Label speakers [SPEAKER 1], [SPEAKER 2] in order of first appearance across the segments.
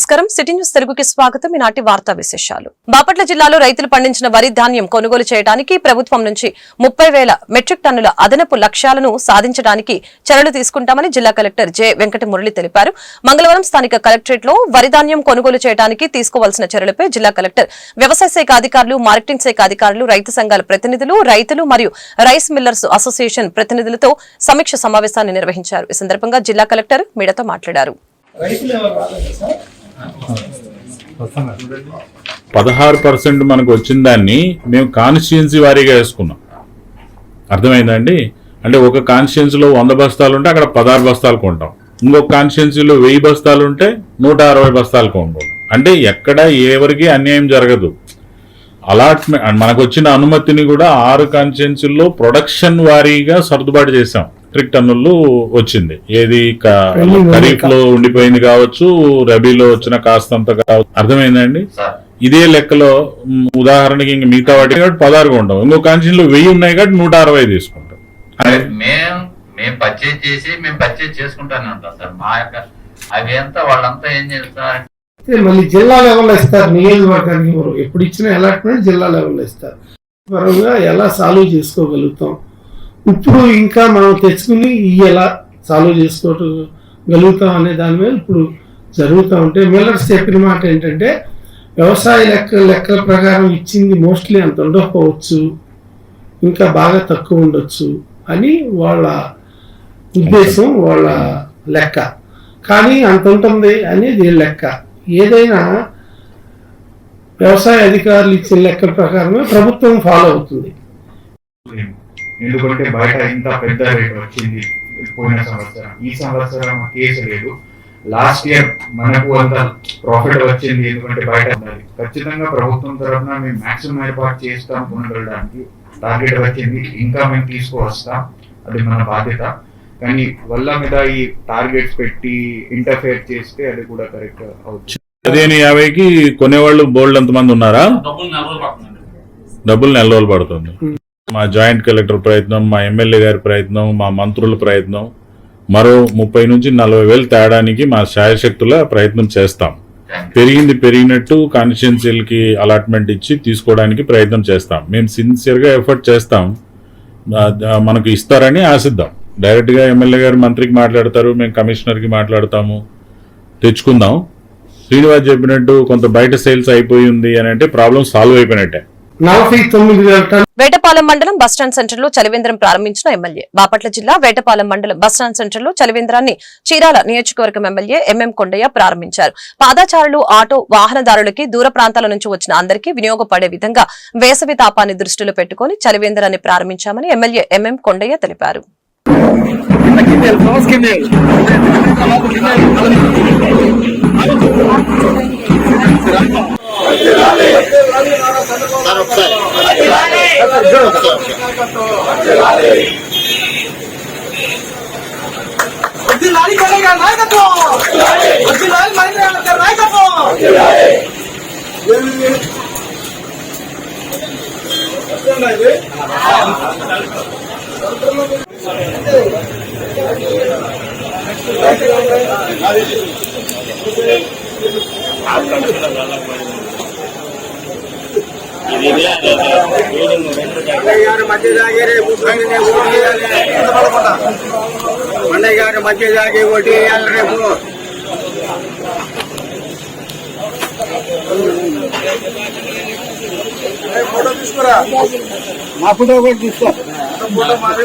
[SPEAKER 1] నమస్కారం. City news తెలుగుకి స్వాగతం. ఈనాటి వార్తా విశేషాలు. బాపట్ల జిల్లాలో రైతులు పండించిన వరి ధాన్యం కొనుగోలు చేయడానికి ప్రభుత్వం నుంచి ముప్పై వేల మెట్రిక్ టన్నుల అదనపు లక్ష్యాలను సాధించడానికి చర్యలు తీసుకుంటామని జిల్లా కలెక్టర్ జె. వెంకట మురళి తెలిపారు. మంగళవారం స్థానిక కలెక్టరేట్లో వరి ధాన్యం కొనుగోలు చేయడానికి తీసుకోవాల్సిన చర్యలపై జిల్లా కలెక్టర్ వ్యవసాయ శాఖ అధికారులు మార్కెటింగ్ శాఖ అధికారులు రైతు సంఘాల ప్రతినిధులు రైతులు మరియు రైస్ మిల్లర్స్ అసోసియేషన్ ప్రతినిధులతో సమీక్ష సమావేశాన్ని నిర్వహించారు. ఈ సందర్భంగా జిల్లా కలెక్టర్ మీడియాతో మాట్లాడారు.
[SPEAKER 2] రైతులు ఎవరు? రాలేదు సార్
[SPEAKER 3] పదహారు పర్సెంట్ మనకు వచ్చిన దాన్ని మేము కాన్స్టిట్యున్సీ వారీగా వేసుకున్నాం. అర్థమైందండి? అంటే ఒక కాన్స్టిట్యున్సీలో వంద బస్తాలు ఉంటే అక్కడ పదహారు బస్తాలు కొంటాం. ఇంకొక కాన్స్టిట్యున్సీలో వెయ్యి బస్తాలు ఉంటే నూట అరవై బస్తాలు కొనుక్కుంటాం అంటే ఎక్కడ ఎవరికి అన్యాయం జరగదు. అలాట్మెంట్ మనకు వచ్చిన అనుమతిని కూడా ఆరు కాన్స్టిట్యున్సీల్లో ప్రొడక్షన్ వారీగా సర్దుబాటు చేసాం మెట్రిక్ టన్నులు వచ్చింది. ఏది ఖరీఫ్లో ఉండిపోయింది కావచ్చు రబీలో వచ్చిన కాస్తంత కావచ్చు. అర్థమైందండి? ఇదే లెక్కలో ఉదాహరణకి ఇంక మిగతా వాటి కాబట్టి పదహారు ఉంటాం. ఇంకో కాన్స్టిట్యూన్సీలో వెయ్యి ఉన్నాయి కాబట్టి నూట అరవై తీసుకుంటాం.
[SPEAKER 4] మేము పర్చేజ్ చేసి మేము పర్చేజ్ చేసుకుంటానే ఉంటాం సార్. మా యొక్క అవి అంతా వాళ్ళంతా ఏం చేస్తారు?
[SPEAKER 2] అయితే మళ్ళీ జిల్లా లెవెల్లో ఇస్తారు. నియోజకవర్గానికి ఎప్పుడు ఇచ్చిన అలాట్మెంట్ జిల్లా లెవెల్లో ఇస్తారు. పరంగా ఎలా సాల్వ్ చేసుకోగలుగుతాం? ఇప్పుడు ఇంకా మనం తెచ్చుకుని ఇవి ఎలా సాల్వ్ చేసుకోగలుగుతాం అనే దాని మీద ఇప్పుడు జరుగుతూ ఉంటే మిల్లర్స్ చెప్పిన మాట ఏంటంటే వ్యవసాయ లెక్క లెక్కల ప్రకారం ఇచ్చింది మోస్ట్లీ అంత ఉండకపోవచ్చు ఇంకా బాగా తక్కువ ఉండొచ్చు అని వాళ్ళ ఉద్దేశం వాళ్ళ లెక్క. కానీ అంత ఉంటుంది అనేది లెక్క. ఏదైనా వ్యవసాయ అధికారులు ఇచ్చిన లెక్కల ప్రకారమే ప్రభుత్వం ఫాలో అవుతుంది.
[SPEAKER 5] ఎందుకంటే బయట ఇంత పెద్ద రేట్ వచ్చింది పోయిన సంవత్సరం. ఈ సంవత్సరం కేసు లేదు. లాస్ట్ ఇయర్ మనకు అంత ప్రాఫిట్ వచ్చింది ఎందుకంటే బయట ఉన్నది. ఖచ్చితంగా ప్రభుత్వం తరఫున మేము మాక్సిమం ఏర్పాటు చేస్తాం కొనగలడానికి. టార్గెట్ వచ్చింది. ఇంకా మేము తీసుకువస్తాం. అది మన బాధ్యత. కానీ వల్ల మీద ఈ టార్గెట్స్ పెట్టి ఇంటర్ఫేర్ చేస్తే అది కూడా కరెక్ట్ అవుతుంది.
[SPEAKER 3] పదిహేను యాభైకి కొనేవాళ్ళు బోల్డ్ ఎంతమంది ఉన్నారా?
[SPEAKER 4] డబ్బులు నెల రోజులు
[SPEAKER 3] పడుతుంది. మా జాయింట్ కలెక్టర్ ప్రయత్నం మా ఎమ్మెల్యే గారి ప్రయత్నం మా మంత్రుల ప్రయత్నం మరో ముప్పై నుంచి నలభై వేలు తేడానికి మా శాయశక్తుల ప్రయత్నం చేస్తాం. పెరిగింది పెరిగినట్టు కాన్స్టిట్యున్సీలకి అలాట్మెంట్ ఇచ్చి తీసుకోవడానికి ప్రయత్నం చేస్తాం. మేము సిన్సియర్గా ఎఫర్ట్ చేస్తాం. మనకు ఇస్తారని ఆశిద్దాం. డైరెక్ట్గా ఎమ్మెల్యే గారు మంత్రికి మాట్లాడతారు మేము కమిషనర్కి మాట్లాడతాము తెచ్చుకుందాం. శ్రీనివాస్ చెప్పినట్టు కొంత బయట సేల్స్ అయిపోయి ఉంది అని అంటే ప్రాబ్లం సాల్వ్ అయిపోయినట్టే.
[SPEAKER 1] వేటపాలెం మండలం బస్టాండ్ సెంటర్లో చలివేంద్రం ప్రారంభించిన ఎమ్మెల్యే బాపట్ల జిల్లా వేటపాలెం మండలం బస్టాండ్ సెంటర్లో చలివేంద్రాన్ని చీరాల నియోజకవర్గం ఎమ్మెల్యే ఎంఎం కొండయ్య ప్రారంభించారు. పాదాచారులు ఆటో వాహనదారులకి దూర ప్రాంతాల నుంచి వచ్చిన అందరికీ వినియోగపడే విధంగా వేసవి తాపాన్ని దృష్టిలో పెట్టుకుని చలివేంద్రాన్ని ప్రారంభించామని ఎమ్మెల్యే ఎంఎం కొండయ్య తెలిపారు.
[SPEAKER 6] వర్ధిల్లాలి తెలంగాణ నాయకత్వం వర్ధిల్లాలి మహేంద్ర గారి నాయకత్వం మండయ్య గారు మధ్య జాగి ఒకటి వేయాలి రేపు ఫోటో తీసుకురా మా ఫోటో కూడా తీసుకో ఫోటో మాది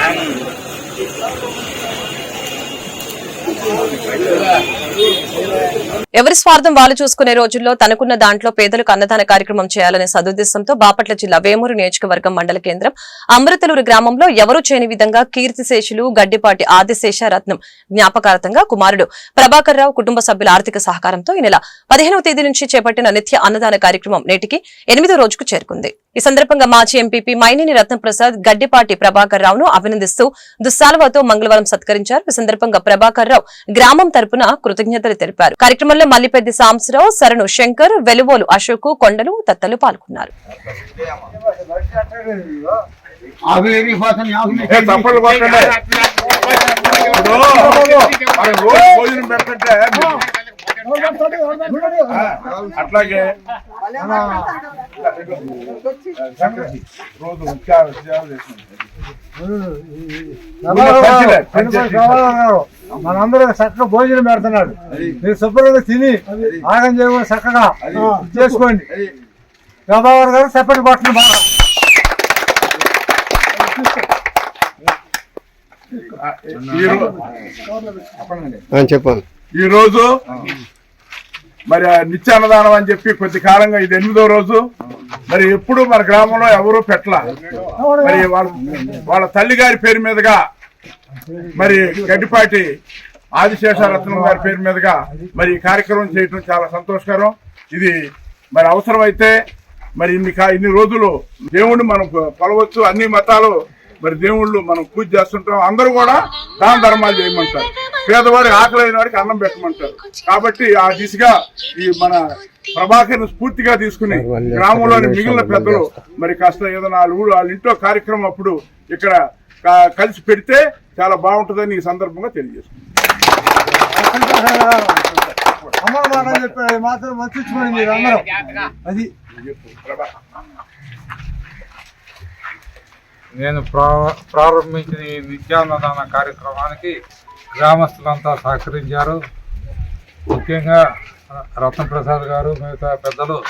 [SPEAKER 6] సుబ్బారావుని వెళ్ళు
[SPEAKER 1] ఎవరి స్వార్థం వాళ్ళు చూసుకునే రోజుల్లో తనకున్న దాంట్లో పేదలకు అన్నదాన కార్యక్రమం చేయాలనే సదుద్దేశంతో బాపట్ల జిల్లా వేమూరు నియోజకవర్గం మండల కేంద్రం అమృతలూరు గ్రామంలో ఎవరూ చేయని విధంగా కీర్తిశేషులు గడ్డిపాటి ఆదిశేష రత్నం జ్ఞాపకార్థంగా కుమారుడు ప్రభాకర్ రావు కుటుంబ సభ్యుల ఆర్థిక సహకారంతో ఈ నెల పదిహేనవ తేదీ నుంచి చేపట్టిన నిత్య అన్నదాన కార్యక్రమం నేటికి ఎనిమిదో రోజుకు చేరుకుంది. ఈ సందర్భంగా మాజీ ఎంపీపీ మైనేని రత్నప్రసాద్ గడ్డిపాటి ప్రభాకర్ రావును అభినందిస్తూ దుస్సాల్వాతో మంగళవారం సత్కరించారు. ఈ సందర్భంగా ప్రభాకర్ రావు గ్రామం తరపున కృతజ్ఞతలు తెలిపారు కార్యక్రమంలో మల్లిపెద్ది సాంబశివరావు శరణు శంకర్ వెలువోలు అశోక్ కొండలు తత్తలు పాల్గొన్నారు
[SPEAKER 7] అట్లాగే రోజు పంచేసి.
[SPEAKER 6] మనందరూ చక్కగా భోజనం పెడుతున్నాడు. మీరు శుభ్రంగా తిని ఆగం చేయకుండా చక్కగా చేసుకోండి. ప్రభావర్ గారు చెప్పండి కొట్టండి బాగా.
[SPEAKER 7] ఆ, ఈ రో-
[SPEAKER 6] చెప్పాలి
[SPEAKER 7] ఈ రోజు మరి ఆ నిత్యాన్నదానం అని చెప్పి కొద్ది కాలంగా ఇది ఎనిమిదో రోజు. మరి ఎప్పుడు మన గ్రామంలో ఎవరూ పెట్టల? మరి వాళ్ళ వాళ్ళ తల్లి గారి పేరు మీదుగా మరి గడ్డిపాటి ఆదిశేషారత్నం గారి పేరు మీదుగా మరి ఈ కార్యక్రమం చేయటం చాలా సంతోషకరం. ఇది మరి అవసరమైతే మరి ఇన్ని ఇన్ని రోజులు దేవుణ్ణి మనం కొలవచ్చు అన్ని మతాలు మరి దేవుళ్ళు మనం పూజ చేస్తుంటాం. అందరూ కూడా దాన ధర్మాలు చేయమంటారు. పేదవాడికి ఆకలైన వాడికి అన్నం పెట్టమంటారు. కాబట్టి ఆ దిశగా ఈ మన ప్రభాకర్ స్ఫూర్తిగా తీసుకుని గ్రామంలోని మిగిలిన పెద్దలు మరి కాస్త ఏదైనా వాళ్ళ ఊరు వాళ్ళ ఇంట్లో కార్యక్రమం అప్పుడు ఇక్కడ కలిసి పెడితే చాలా బాగుంటుందని ఈ సందర్భంగా తెలియజేస్తున్నాను.
[SPEAKER 6] అది.
[SPEAKER 8] నేను ప్రా- ప్రారంభించిన ఈ నిత్యాన్నదాన కార్యక్రమానికి గ్రామస్తులంతా సహకరించారు. ముఖ్యంగా రత్నప్రసాద్ గారు మిగతా పెద్దలు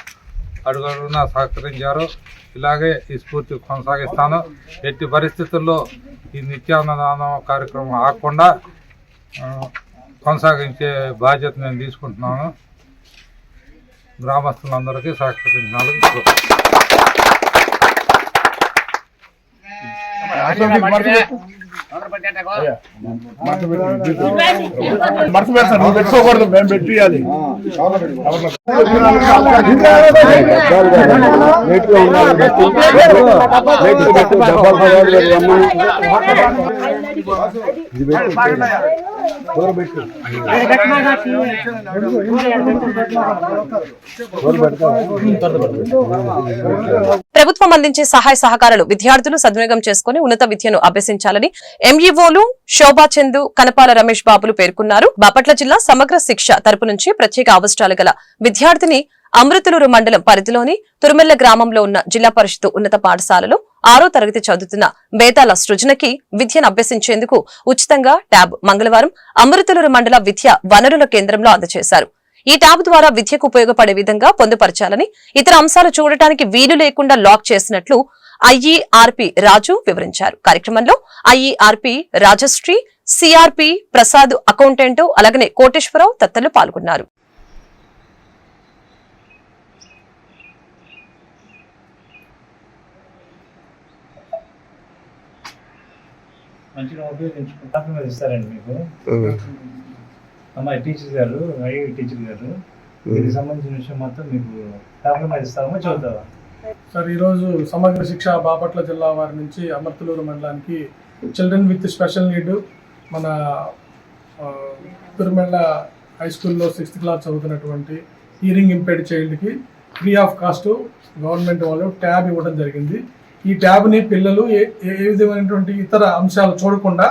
[SPEAKER 8] అడుగడుగునా సహకరించారు. ఇలాగే ఈ స్ఫూర్తి కొనసాగిస్తాను. ఎట్టి పరిస్థితుల్లో ఈ నిత్యాన్నదానం కార్యక్రమం ఆగకుండా కొనసాగించే బాధ్యత నేను తీసుకుంటున్నాను. గ్రామస్తులందరికీ సహకరించినందుకు
[SPEAKER 7] పెడతాను నువ్వు పెట్టుకోకూడదు మేము పెట్టియాలి
[SPEAKER 1] ప్రభుత్వం అందించే సహాయ సహకారాలు విద్యార్థులు సద్వినియోగం చేసుకుని ఉన్నత విద్యను అభ్యసించాలని ఎంఈఓలు శోభా చందు కనపాల రమేష్ బాబులు పేర్కొన్నారు. బాపట్ల జిల్లా సమగ్ర శిక్ష తరపు నుంచి ప్రత్యేక అవసరాలు గల విద్యార్థిని అమృతలూరు మండలం పరిధిలోని తురుమెల్ల గ్రామంలో ఉన్న జిల్లా పరిషత్ ఉన్నత పాఠశాలలో ఆరో తరగతి చదువుతున్న బేతాల సృజనకి విద్యను అభ్యసించేందుకు ఉచితంగా ట్యాబ్ మంగళవారం అమృతలూరు మండల విద్యా వనరుల కేంద్రంలో అందజేశారు. ఈ ట్యాబ్ ద్వారా విద్యకు ఉపయోగపడే విధంగా పొందుపరచాలని ఇతర అంశాలు చూడటానికి వీలు లేకుండా లాక్ చేసినట్లు ఐఈఆర్పి రాజు వివరించారు. కార్యక్రమంలో IERP Rajashri CRP Prasad accountant అలాగనే కోటేశ్వరరావు తత్తలు పాల్గొన్నారు.
[SPEAKER 9] మంచిగా ఉపయోగించుకుంటే ఇస్తారండి మీకు. అమ్మాయి టీచర్ గారు ఐఐ టీచర్ గారు దీనికి సంబంధించిన విషయం మొత్తం మీకు డాక్యుమెంట్ ఇస్తామా చూద్దామా
[SPEAKER 10] సార్ ఈరోజు సమగ్ర శిక్ష బాపట్ల జిల్లా వారి నుంచి అమర్తలూరు మండలానికి చిల్డ్రన్ విత్ స్పెషల్ నీడ్ మన తిరుమల హై స్కూల్లో సిక్స్త్ క్లాస్ చదువుతున్నటువంటి హియరింగ్ ఇంపేర్డ్ చైల్డ్కి ఫ్రీ ఆఫ్ కాస్ట్ గవర్నమెంట్ వాళ్ళు ట్యాబ్ ఇవ్వడం జరిగింది. ఈ ట్యాబ్ని పిల్లలు ఏ ఏ విధమైనటువంటి ఇతర అంశాలు చూడకుండా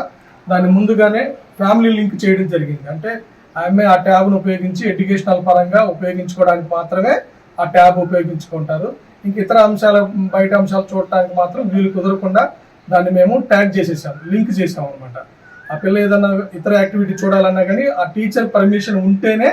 [SPEAKER 10] దాన్ని ముందుగానే ఫ్యామిలీ లింక్ చేయడం జరిగింది. అంటే ఆమె ఆ ట్యాబ్ను ఉపయోగించి ఎడ్యుకేషనల్ పరంగా ఉపయోగించుకోవడానికి మాత్రమే ఆ ట్యాబ్ ఉపయోగించుకుంటారు. ఇంక ఇతర అంశాలు బయట అంశాలు చూడటానికి మాత్రం వీలు కుదరకుండా దాన్ని మేము ట్యాగ్ చేసేసాం లింక్ చేసాం అనమాట ఆ పిల్ల ఏదన్నా ఇతర యాక్టివిటీ చూడాలన్నా కానీ ఆ టీచర్ పర్మిషన్ ఉంటేనే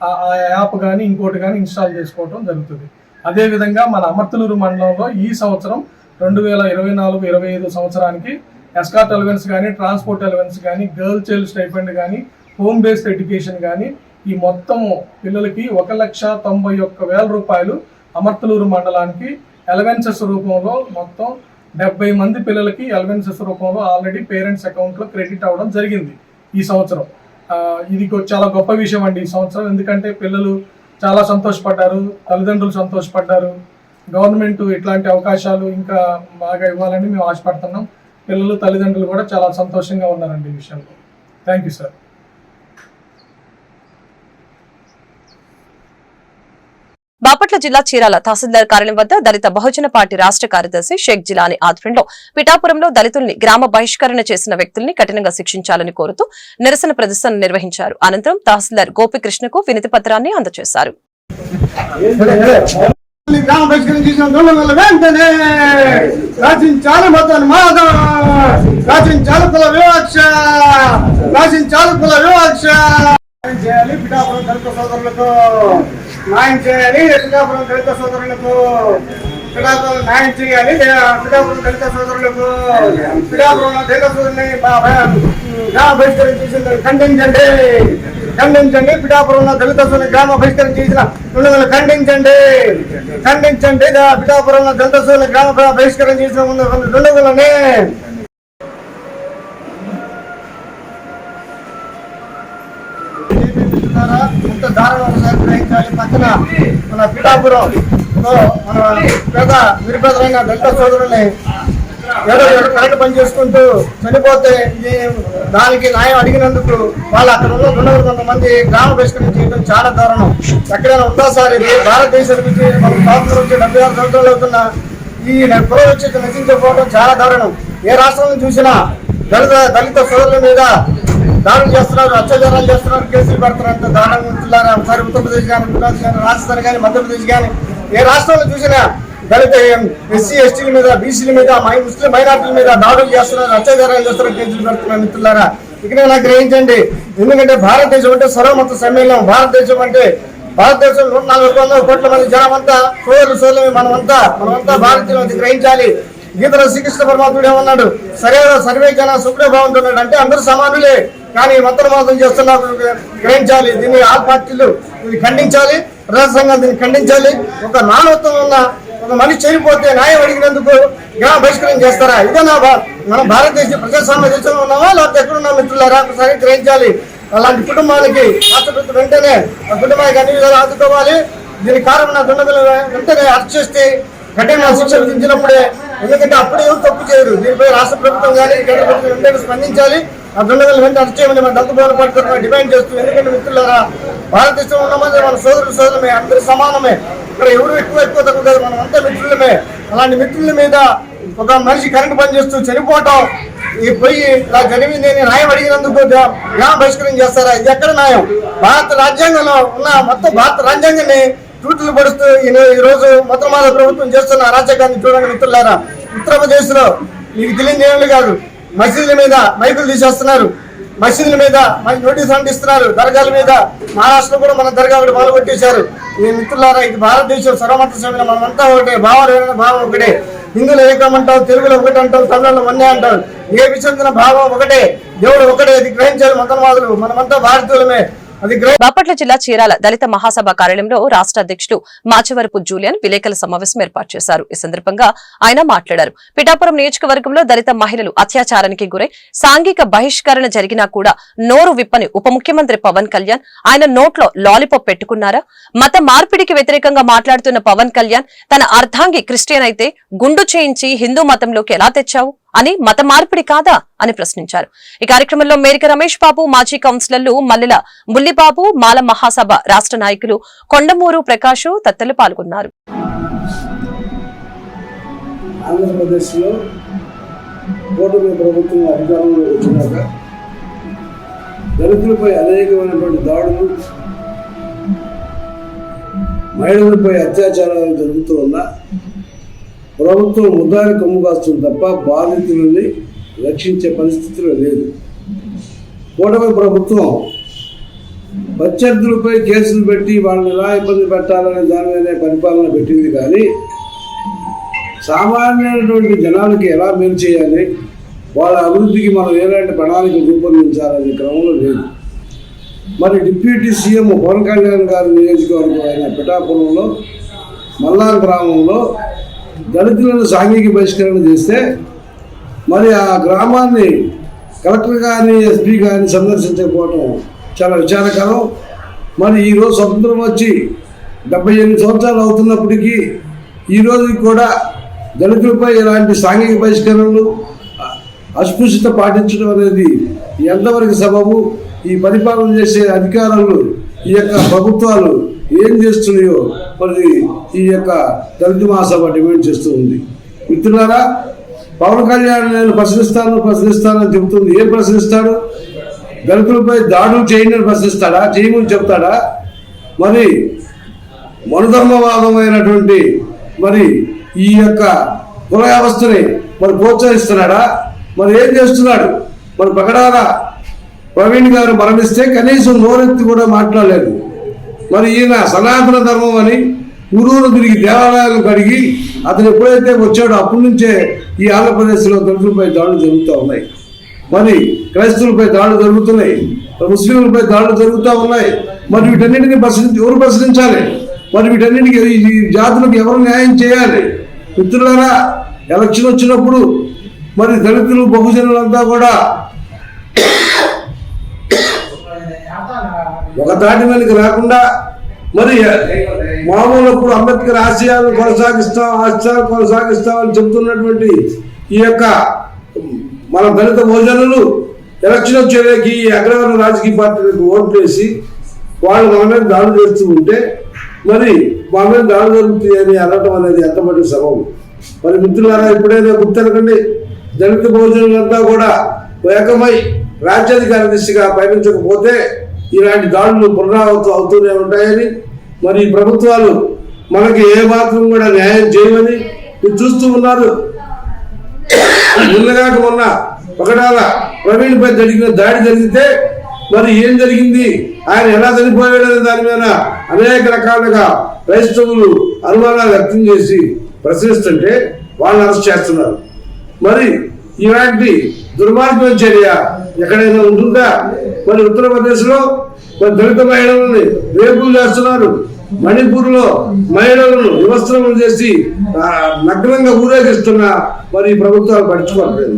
[SPEAKER 10] ఆ ఆ యాప్ కానీ ఇంకోటి కానీ ఇన్స్టాల్ చేసుకోవడం జరుగుతుంది. అదేవిధంగా మన అమర్తలూరు మండలంలో ఈ సంవత్సరం రెండు వేల ఇరవై నాలుగు ఇరవై ఐదు సంవత్సరానికి ఎస్కాట్ అలవెన్స్ కానీ ట్రాన్స్పోర్ట్ అలవెన్స్ కానీ గర్ల్ చైల్డ్ స్టైఫండ్ కానీ హోమ్ బేస్డ్ ఎడ్యుకేషన్ కానీ ఈ మొత్తము పిల్లలకి ఒక లక్ష తొంభై ఒక్క వేల రూపాయలు అమర్తలూరు మండలానికి ఎలవెన్సెస్ రూపంలో మొత్తం డెబ్బై మంది పిల్లలకి ఎలవెన్సెస్ రూపంలో ఆల్రెడీ పేరెంట్స్ అకౌంట్లో క్రెడిట్ అవ్వడం జరిగింది ఈ సంవత్సరం. ఇది చాలా గొప్ప విషయం అండి ఈ సంవత్సరం. ఎందుకంటే పిల్లలు చాలా సంతోషపడ్డారు తల్లిదండ్రులు సంతోషపడ్డారు. గవర్నమెంట్ ఇట్లాంటి అవకాశాలు ఇంకా బాగా ఇవ్వాలని మేము ఆశపడుతున్నాం. పిల్లలు తల్లిదండ్రులు కూడా చాలా సంతోషంగా ఉన్నారండి ఈ విషయంలో. థ్యాంక్ యూ సార్
[SPEAKER 1] బాపట్ల జిల్లా చీరాల తహసీల్దార్ కార్యాలయం వద్ద దళిత బహుజన పార్టీ రాష్ట్ర కార్యదర్శి షేక్ జిలాని ఆధ్వర్యంలో పిఠాపురంలో దళితుల్ని గ్రామ బహిష్కరణ చేసిన వ్యక్తుల్ని కఠినంగా శిక్షించాలని కోరుతూ నిరసన ప్రదర్శన నిర్వహించారు. అనంతరం తహసీల్దార్ గోపికృష్ణకు వినతి పత్రాన్ని అందజేశారు.
[SPEAKER 6] గ్రామ బహిష్కరణ చేసిన దొంగల వెంటనే రచించాలి మొత్తం మాధవ. రచించాలి కుల వివక్ష. రచించాలి కుల వివక్ష. చేయాలి పిఠాపురం దళిత సోదరులకు. న్యాయం చేయాలి పిఠాపురం దళిత సోదరులకు. పిఠాపురం న్యాయం చేయాలి పిఠాపురం దళిత సోదరులకు. పిఠాపురంలో దళిత సోదరుని బహిష్కరణ చేసిన ఖండించండి. ఖండించండి. పిఠాపురంలో దళిత సోదరుని గ్రామ బహిష్కరణ చేసిన దుండగులు ఖండించండి. ఖండించండి పిఠాపురంలో దళిత సోదరుని గ్రామ బహిష్కరణ చేసిన ఉన్న దుండగులని ఎంత దారుణం గ్రహించాలి? పక్కన మన పిఠాపురం మన పేద నిరుపేదలైన దళిత సోదరుల్ని ఏదో కరెక్ట్ కరెంట్ పని చేసుకుంటూ చనిపోతే దానికి న్యాయం అడిగినందుకు వాళ్ళు అక్కడ ఉన్న రెండు వందల కొంతమంది గ్రామ బహిష్కరణ చేయడం చాలా దారుణం. ఎక్కడైనా ఉందా సార్ ఇది భారతదేశం నుంచి మనం స్వాతంత్రం నుంచి డెబ్బై ఆరు సంవత్సరాలు అవుతున్న ఈ కుల వచ్చి నశించకపోవడం చాలా దారుణం. ఏ రాష్ట్రంలో చూసినా దళిత దళిత సోదరుల మీద దాడులు చేస్తున్నారు అత్యాచారాలు చేస్తున్నారు కేసులు పెడుతున్నారు దారుణంగా ఉంటున్నారు ఒకసారి ఉత్తరప్రదేశ్ కానీ గుజరాత్ కానీ రాజస్థాన్ కానీ మధ్యప్రదేశ్ కానీ ఏ రాష్ట్రంలో చూసినా దళిత ఎస్సీ ఎస్టీల మీద బీసీల మీద ముస్లిం మైనార్టీల మీద దాడులు చేస్తున్నారు అత్యాచారాలు చేస్తున్నారు కేసులు పెడుతున్నారు మిత్రులారా. ఇక్కడ గ్రహించండి. ఎందుకంటే భారతదేశం అంటే సర్వమత సమ్మేళనం. భారతదేశం అంటే భారతదేశం నూట నాలుగు వందల కోట్ల మంది జనం అంతా సోదరులు సోదరులు మనమంతా. మనమంతా భారతీయులు అది గ్రహించాలి. గీతలో శ్రీకృష్ణ పరమాత్ముడు ఏమన్నాడు? సరే సర్వే జన సుఖే బాగుంటున్నాడు అంటే అందరూ సమానులే. కానీ మతం మాత్రం చేస్తున్నారు గ్రహించాలి. దీన్ని ఆ పార్టీలు ఖండించాలి. ప్రజా దీన్ని ఖండించాలి. ఒక మానవత్వం ఉన్న ఒక మనిషి చనిపోతే న్యాయం అడిగినందుకు గ్రామ బహిష్కరణ చేస్తారా? ఇదే నా మన భారతదేశ ప్రజాస్వామ్య దేశంలో ఉన్నామా? లేకపోతే ఎక్కడున్నా మిత్రులారా? ఒకసారి గ్రహించాలి. అలాంటి కుటుంబానికి రాష్ట్రపతి వెంటనే ఆ కుటుంబానికి అన్ని విధాలు ఆదుకోవాలి. దీని కారణం దుండగులు వెంటనే అరెస్ట్ చేస్తే కఠిన శిక్ష విధించినప్పుడే. ఎందుకంటే అప్పుడే తప్పు చేయరు. దీనిపై రాష్ట్ర ప్రభుత్వం కానీ కేంద్ర ప్రభుత్వం వెంటనే స్పందించాలి. ఆ దుండగులు వెంటనే అరెస్ట్ చేయమని మన డబ్బు భవన పడుతున్న డిమాండ్ చేస్తూ ఎందుకంటే మిత్రులారా భారతదేశంలో ఉన్నమంది మన సోదరులు సోదరులమే అందరూ సమానమే. ఇక్కడ ఎవరు ఎక్కువ ఎక్కువ తక్కువ కాదు మనం అంతా మిత్రులమే. అలాంటి మిత్రుల మీద ఒక మనిషి కరెంటు పనిచేస్తూ చనిపోవటం ఈ పోయి ఇలా జరిగింది అని న్యాయం అడిగినందుకు ద- బహిష్కరణ చేస్తారా? ఇది ఎక్కడ న్యాయం? భారత రాజ్యాంగంలో ఉన్న మొత్తం భారత రాజ్యాంగాన్ని తూట్లు పడుతూ ఈ రోజు మొత్తం మాద ప్రభుత్వం చేస్తున్న అరాచకాన్ని చూడండి మిత్రులారా. ఉత్తరప్రదేశ్లో మీకు తెలియని కాదు. మసీదుల మీద మైకులు తీసేస్తున్నారు. మసీదుల మీద మనకి నోటీస్ అంటిస్తున్నారు. దర్గాల మీద మహారాష్ట్రలో కూడా మన దర్గా ఒకటి మొదలు కొట్టేశారు ఈ మిత్రులారా ఇది భారతదేశం సర్వమత సభ్యులు మనమంతా ఒకటే భావాలు ఏమైనా భావం ఒకటే. హిందువులు ఏకమంటాం తెలుగులో ఒకటి అంటాం తమిళంలో వన్నే అంటాం. ఏ విషయం భావం ఒకటే దేవుడు ఒకటే ఇది గ్రహించాలి మతవాదులు మనమంతా భారతీయులమే.
[SPEAKER 1] బాపట్ల జిల్లా చీరాల దళిత మహాసభ కార్యాలయంలో రాష్ట్ర అధ్యక్షుడు మాచవరపు జూలియన్ విలేకరుల సమావేశం ఏర్పాటు చేశారు. ఈ సందర్భంగా ఆయన మాట్లాడారు. పిఠాపురం నియోజకవర్గంలో దళిత మహిళలు అత్యాచారానికి గురై సాంఘిక బహిష్కరణ జరిగినా కూడా నోరు విప్పని ఉప ముఖ్యమంత్రి పవన్ కళ్యాణ్ ఆయన నోట్లో లాలిపాప్ పెట్టుకున్నారా? మత మార్పిడికి వ్యతిరేకంగా మాట్లాడుతున్న పవన్ కళ్యాణ్ తన అర్ధాంగి క్రిస్టియన్ అయితే గుండు చేయించి హిందూ మతంలోకి ఎలా తెచ్చావు? అని మత మార్పిడి కాదా అని ప్రశ్నించారు. ఈ కార్యక్రమంలో మేరిక రమేష్ బాబు మాజీ కౌన్సిలర్లు మల్లెల బుల్లిబాబు మాల మహాసభ రాష్ట్ర నాయకులు కొండమూరు ప్రకాష్ తత్తలు పాల్గొన్నారు.
[SPEAKER 6] ఆంధ్రప్రదేశ్లో కూటమి ప్రభుత్వం అధికారంలోకి వచ్చినాక దళితులపై అనేకమైనటువంటి దాడులు మహిళలపై అత్యాచారాలు జరుగుతూ ఉన్నా ప్రభుత్వం ముద్దారి కొమ్ము కాస్తుంది తప్ప బాధితులని రక్షించే పరిస్థితిలో లేదు. కూటమి ప్రభుత్వం ప్రత్యర్థులపై కేసులు పెట్టి వాళ్ళని ఎలా ఇబ్బంది పెట్టాలనే దాని మీద పరిపాలన పెట్టింది కానీ సామాన్యమైనటువంటి జనానికి ఎలా మేలు చేయాలి? వాళ్ళ అభివృద్ధికి మనం ఎలాంటి ప్రణాళిక రూపొందించాలనే క్రమంలో లేదు.
[SPEAKER 11] మరి డిప్యూటీ సీఎం పవన్ కళ్యాణ్ గారి నియోజకవర్గం అయిన పిఠాపురంలో మల్లార్ గ్రామంలో దళితులను సాంఘిక బహిష్కరణ చేస్తే మరి ఆ గ్రామాన్ని కలెక్టర్ కానీ ఎస్పీ కానీ సందర్శించకపోవటం చాలా విచారకరం. మరి ఈరోజు స్వతంత్రం వచ్చి డెబ్బై ఎనిమిది సంవత్సరాలు అవుతున్నప్పటికీ ఈరోజు కూడా దళితులపై ఇలాంటి సాంఘిక బహిష్కరణలు అస్పృశ్యత పాటించడం అనేది ఎంతవరకు సబబు? ఈ పరిపాలన చేసే అధికారులు ఈ యొక్క ప్రభుత్వాలు ఏం చేస్తున్నాయో మరి ఈ యొక్క దళిత మహాసభ డిమాండ్ చేస్తూ ఉంది. మిత్రులారా పవన్ కళ్యాణ్ నేను ప్రశ్నిస్తాను ప్రశ్నిస్తానని చెబుతుంది. ఏం ప్రశ్నిస్తాడు? దళితులపై దాడులు చేయండి అని ప్రశ్నిస్తాడా? చేయమని చెప్తాడా? మరి మనుధర్మవాదమైనటువంటి మరి ఈ యొక్క కుల వ్యవస్థని మరి ప్రోత్సహిస్తున్నాడా? మరి ఏం చేస్తున్నాడు? మరి పగడాల ప్రవీణ్ గారు మరణిస్తే కనీసం నోరెత్తి కూడా మాట్లాడలేదు. మరి ఈయన సనాతన ధర్మం అని ఊరూరు తిరిగి దేవాలయాలు కడిగి అతను ఎప్పుడైతే వచ్చాడో అప్పటి నుంచే ఈ ఆంధ్రప్రదేశ్లో దళితులపై దాడులు జరుగుతూ ఉన్నాయి. మరి క్రైస్తవులపై దాడులు జరుగుతున్నాయి. ముస్లింలపై దాడులు జరుగుతూ ఉన్నాయి. మరి వీటన్నిటిని ప్రశ్నించి ఎవరు ప్రశ్నించాలి? మరి వీటన్నింటికి ఈ ఈ జాతులకు ఎవరు న్యాయం చేయాలి? మిత్రులారా ఎలక్షన్ వచ్చినప్పుడు మరి దళితులు బహుజనులంతా కూడా ఒక దాటి వెనక రాకుండా మరి మామూలు ఇప్పుడు అంబేద్కర్ ఆశయాలను కొనసాగిస్తాం ఆశయాలు కొనసాగిస్తామని చెబుతున్నటువంటి ఈ యొక్క మన దళిత భోజనులు ఎలక్షన్ వచ్చేదానికి ఈ అగ్రవర్ణ రాజకీయ పార్టీలకు ఓట్లు వేసి వాళ్ళు మన మీద దాడులు చేస్తూ ఉంటే మరి మా మీద దాడులు జరుగుతాయి అని అనటం అనేది ఎంతమంది సబబు. మరి మిత్రులారా ఎప్పుడైనా గుర్తెనకండి దళిత భోజనులంతా కూడా ఏకమై రాజ్యాధికార దిశగా పయనించకపోతే ఇలాంటి దాడులు పునరావృతం అవుతూనే ఉంటాయని మరి ప్రభుత్వాలు మనకి ఏ మాత్రం కూడా న్యాయం చేయమని మీరు చూస్తూ ఉన్నారు. నిన్నగాక మొన్న ఒకటాల ప్రవీణ్ పై జరిగిన దాడి జరిగితే మరి ఏం జరిగింది? ఆయన ఎలా చనిపోయాడనే దాని మీద అనేక రకాలుగా క్రైస్తవులు అనుమానాలు వ్యక్తం చేసి ప్రశ్నిస్తుంటే వాళ్ళని అరెస్ట్ చేస్తున్నారు. మరి ఇలాంటి దుర్మార్గం చర్య. ఎక్కడైనా ఉంటుందా? మరి ఉత్తరప్రదేశ్లో మరి దళిత మహిళలని రేపులు చేస్తున్నారు. మణిపూర్లో మహిళలను వివస్త్రములు చేసి నగ్నంగా ఊరేగిస్తున్న మరి ప్రభుత్వాలు పట్టించుకోవట్లేదు.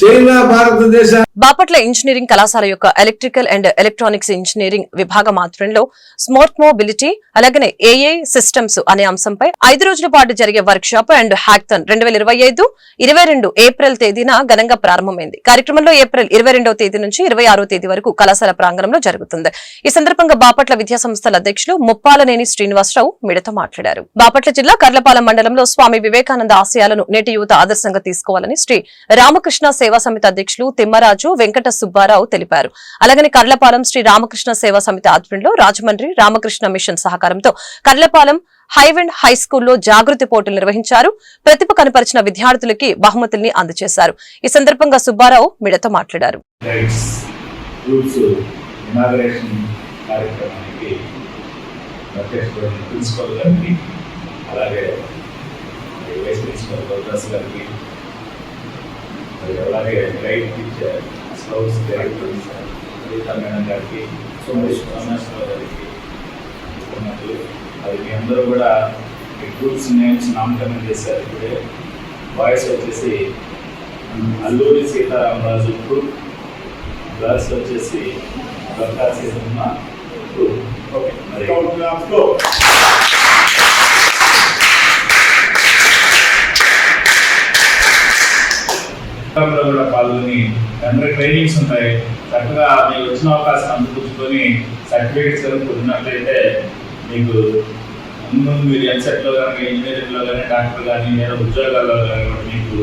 [SPEAKER 11] చైనా భారతదేశ
[SPEAKER 1] బాపట్ల ఇంజనీరింగ్ కళాశాల యొక్క ఎలక్ట్రికల్ అండ్ ఎలక్ట్రానిక్స్ ఇంజనీరింగ్ విభాగం ఆధ్వర్యంలో స్మార్ట్ మొబిలిటీ అలాగనే ఏఐ సిస్టమ్స్ అనే అంశంపై ఐదు రోజుల పాటు జరిగే వర్క్ షాప్ అండ్ హ్యాక్థన్ రెండు వేల ఇరవై ఐదు ఇరవై రెండు ఏప్రిల్ తేదీన ఘనంగా ప్రారంభమైంది. కార్యక్రమంలో ఏప్రిల్ ఇరవై రెండవ తేదీ నుంచి ఇరవై ఆరో తేదీ వరకు కళాశాల ప్రాంగణంలో జరుగుతుంది. ఈ సందర్భంగా బాపట్ల విద్యా సంస్థల అధ్యక్షులు ముప్పాలనేని శ్రీనివాసరావు మిడత మాట్లాడారు. బాపట్ల జిల్లా కర్లపాలెం మండలంలో స్వామి వివేకానంద ఆశయాలను నేటి యువత ఆదర్శంగా తీసుకోవాలని శ్రీ రామకృష్ణ సేవా సమితి అధ్యక్షులు తిమ్మరాజు వెంకట సుబ్బారావు తెలిపారు. అలాగని కర్లపాలెం శ్రీ రామకృష్ణ సేవా సమితి ఆధ్వర్యంలో రాజమండ్రి రామకృష్ణ మిషన్ సహకారంతో కర్లపాలెం హైవెండ్ హై స్కూల్లో జాగృతి పోటీలు నిర్వహించారు. ప్రతిభ కనపరిచిన విద్యార్థులకి బహుమతుల్ని అందజేశారు. ఈ సందర్భంగా సుబ్బారావు మీడతో మాట్లాడారు.
[SPEAKER 12] ప్రిన్సిపల్ గారికి అలాగే వైస్ ప్రిన్సిపల్ గారికి అలాగే guide teacher scouts directors Geetha madam గారికి సోమేష్ సోమేశ్వర గారికి ఉన్నట్లు అది మీ అందరూ కూడా మీ గ్రూప్స్ నేమ్స్ నామకరణం చేశారు ఇప్పుడే వాయిస్ వచ్చేసి అల్లూరి సీతారామరాజు గ్రూప్ గర్ల్స్ వచ్చేసి దొరకా సీతమ్మ గ్రూప్ ఓకే మరి ప్రోగ్రాంలో కూడా పాల్గొని అందరి ట్రైనింగ్స్ ఉంటాయి. చక్కగా మీకు వచ్చిన అవకాశం అందిపుచ్చుకొని సర్టిఫికేట్స్ కనుక పొందినట్లయితే మీకు ముందు మీరు ఎంసెట్లో కానీ ఇంజనీరింగ్లో కానీ డాక్టర్ కానీ లేదా ఉద్యోగాల్లో కానీ మీకు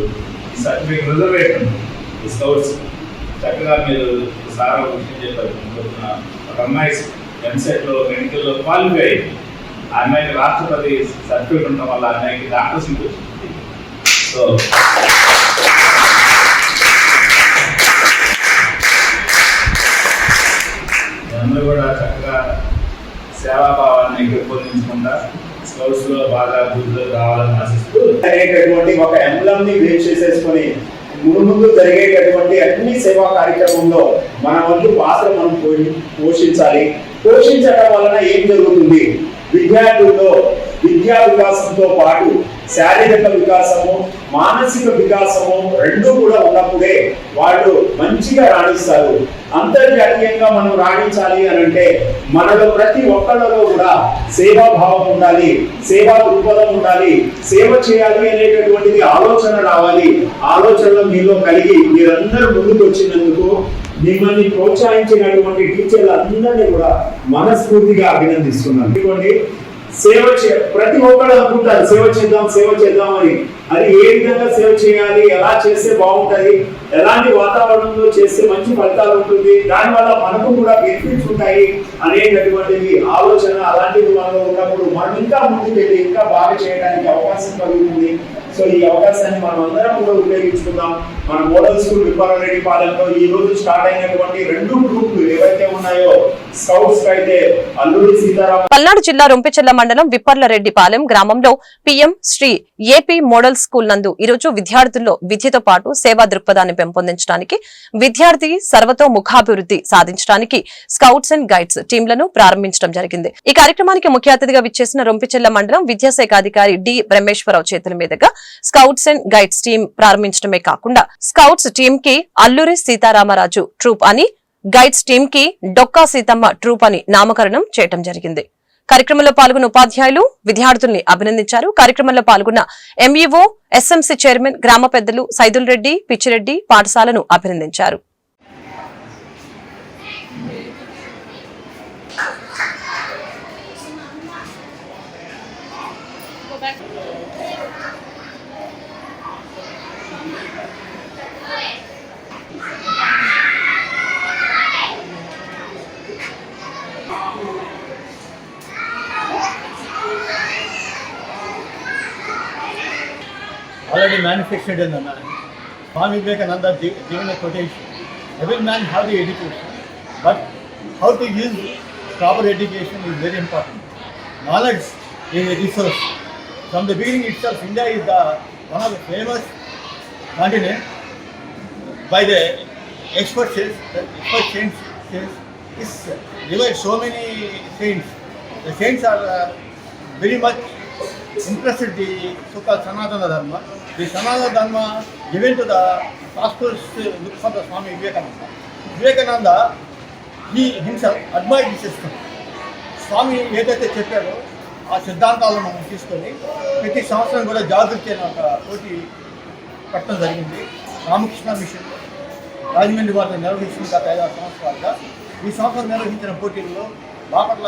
[SPEAKER 12] ఈ సర్టిఫికేట్ రిజర్వేట్ ఉంది ఈ స్కౌట్స్ చక్కగా మీరు సార్ ఒక విషయం చెప్పారు. ఒక అమ్మాయి ఎంసెట్లో మెడికల్లో క్వాలిఫై అయింది ఆ అమ్మాయికి రాష్ట్రపతి సర్టిఫికేట్ ఉండడం వల్ల ఆ అమ్మాయికి డాక్టర్ సీట్ వచ్చింది. సో అందరూ కూడా చక్కగా సేవాభావాన్ని పెంపొందించకుండా స్కౌట్స్లో బాగా గుర్తులు రావాలని ఆశిస్తూ
[SPEAKER 13] అనేటటువంటి ఒక ఎంబ్లమ్ని చేసేసుకొని ముందు జరిగేటటువంటి అన్ని సేవా కార్యక్రమంలో మన వంతు పాత్ర మనం పోషి- పోషించాలి. పోషించడం వలన ఏం జరుగుతుంది? విద్యార్థుల్లో విద్యా వికాసంతో పాటు శారీరక వికాసము మానసిక వికాసము రెండు కూడా ఉన్నప్పుడే వాళ్ళు మంచిగా రాణిస్తారు. అంతర్జాతీయంగా మనం రాణించాలి అని అంటే మనలో ప్రతి ఒక్కళ్ళలో కూడా సేవాభావం ఉండాలి సేవా దృక్పథం ఉండాలి సేవ చేయాలి అనేటటువంటిది ఆలోచన రావాలి. ఆలోచనలు మీలో కలిగి మీరందరూ ముందుకు వచ్చినందుకు మిమ్మల్ని ప్రోత్సహించినటువంటి టీచర్లు అందరినీ కూడా మనస్ఫూర్తిగా అభినందిస్తున్నాను. ఇటువంటి సేవ చే ప్రతి ఒక్కరు అనుకుంటారు సేవ చేద్దాం సేవ చేద్దాం అని. అది ఏ విధంగా సేవ్ చేయాలి ఎలా చేస్తే బాగుంటుంది ఎలాంటి వాతావరణంలో చేస్తే మంచి ఫలితాలు ఉంటుంది దానివల్ల మనకు కూడా బెనిఫిట్స్ ఉంటాయి అనేటటువంటిది ఆలోచన అలాంటిది మనలో ఉన్నప్పుడు మనం ఇంకా ముందుకు వెళ్ళి ఇంకా బాగా చేయడానికి అవకాశం కలుగుతుంది. సో ఈ అవకాశాన్ని మనం అందరం కూడా ఉపయోగించుకుందాం. మన మోడల్ స్కూల్ విప్పారెడ్డి పాలెంలో ఈ రోజు స్టార్ట్ అయినటువంటి రెండు గ్రూపులు ఏవైతే ఉన్నాయో స్కౌట్స్ అయితే అల్లూరి సీతారాం
[SPEAKER 1] పల్నాడు జిల్లా రొంపిచెల్ల మండలం విప్పర్లరెడ్డిపాలెం గ్రామంలో PM Shri AP model school నందు ఈరోజు విద్యార్థుల్లో విద్యతో పాటు సేవా దృక్పథాన్ని పెంపొందించడానికి విద్యార్థి సర్వతో ముఖాభివృద్ధి సాధించడానికి స్కౌట్స్ అండ్ గైడ్స్ టీంలను ప్రారంభించడం జరిగింది. ఈ కార్యక్రమానికి ముఖ్య అతిథిగా విచ్చేసిన రొంపిచెల్ల మండలం విద్యాశాఖ అధికారి డి బ్రహ్మేశ్వరరావు చేతుల మీదుగా స్కౌట్స్ అండ్ గైడ్స్ టీం ప్రారంభించడమే కాకుండా స్కౌట్స్ టీం కి అల్లూరి సీతారామరాజు ట్రూప్ అని గైడ్స్ టీం కి డొక్కా సీతమ్మ ట్రూప్ అని నామకరణం చేయటం జరిగింది. కార్యక్రమంలో పాల్గొన్న ఉపాధ్యాయులు విద్యార్థుల్ని అభినందించారు. కార్యక్రమంలో పాల్గొన్న ఎంఈఓ ఎస్ఎంసీ చైర్మన్ గ్రామ పెద్దలు సైదుల్ రెడ్డి పిచ్చిరెడ్డి పాఠశాలను అభినందించారు.
[SPEAKER 14] Already manifested in the man. Swami Vivekananda gi- given a quotation. Every man have the education, but how to use proper education is very important. Knowledge is a resource. From the beginning itself, India is the one of the famous continent by the expert says, the expert saints says, is revived so many saints. The saints are uh, very much interested the so Sanatana Dharma. The Sanatana Dharma given to the passports Swami Vivekananda. Vivekananda ఈ హింస admire చేస్తుంది స్వామి ఏదైతే చెప్పారో ఆ సిద్ధాంతాలను మనం తీసుకొని ప్రతి సంవత్సరం కూడా జాగృతి అయిన ఒక పోటీ పట్టడం జరిగింది. రామకృష్ణ మిషన్ రాజమండ్రి వారిని నిర్వహించిన గత ఐదారు సంవత్సరాలుగా ఈ సంవత్సరం నిర్వహించిన పోటీల్లో బాపట్ల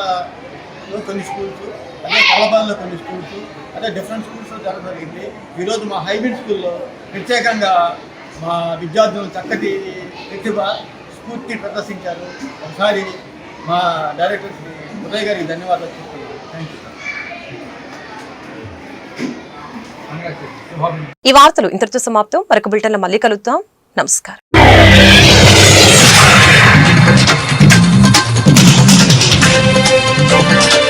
[SPEAKER 14] కొన్ని స్కూల్స్ అదే కలబాన్లో కొన్ని స్కూల్స్ అదే డిఫరెంట్ స్కూల్స్లో జరగడం జరిగింది ఈరోజు మా హైబ్రిడ్ స్కూల్లో ప్రత్యేకంగా మా విద్యార్థులు చక్కటి ప్రతిభ స్ఫూర్తి ప్రదర్శించారు. ఒకసారి మా డైరెక్టర్ శ్రీ ఉదయ్ గారికి ధన్యవాదాలు చెప్తున్నాను. థ్యాంక్ యూ
[SPEAKER 1] ఈ వార్తలు ఇంతటితో సమాప్తం. మరొక బులెటిన్లో మళ్ళీ కలుద్దాం. నమస్కారం. Música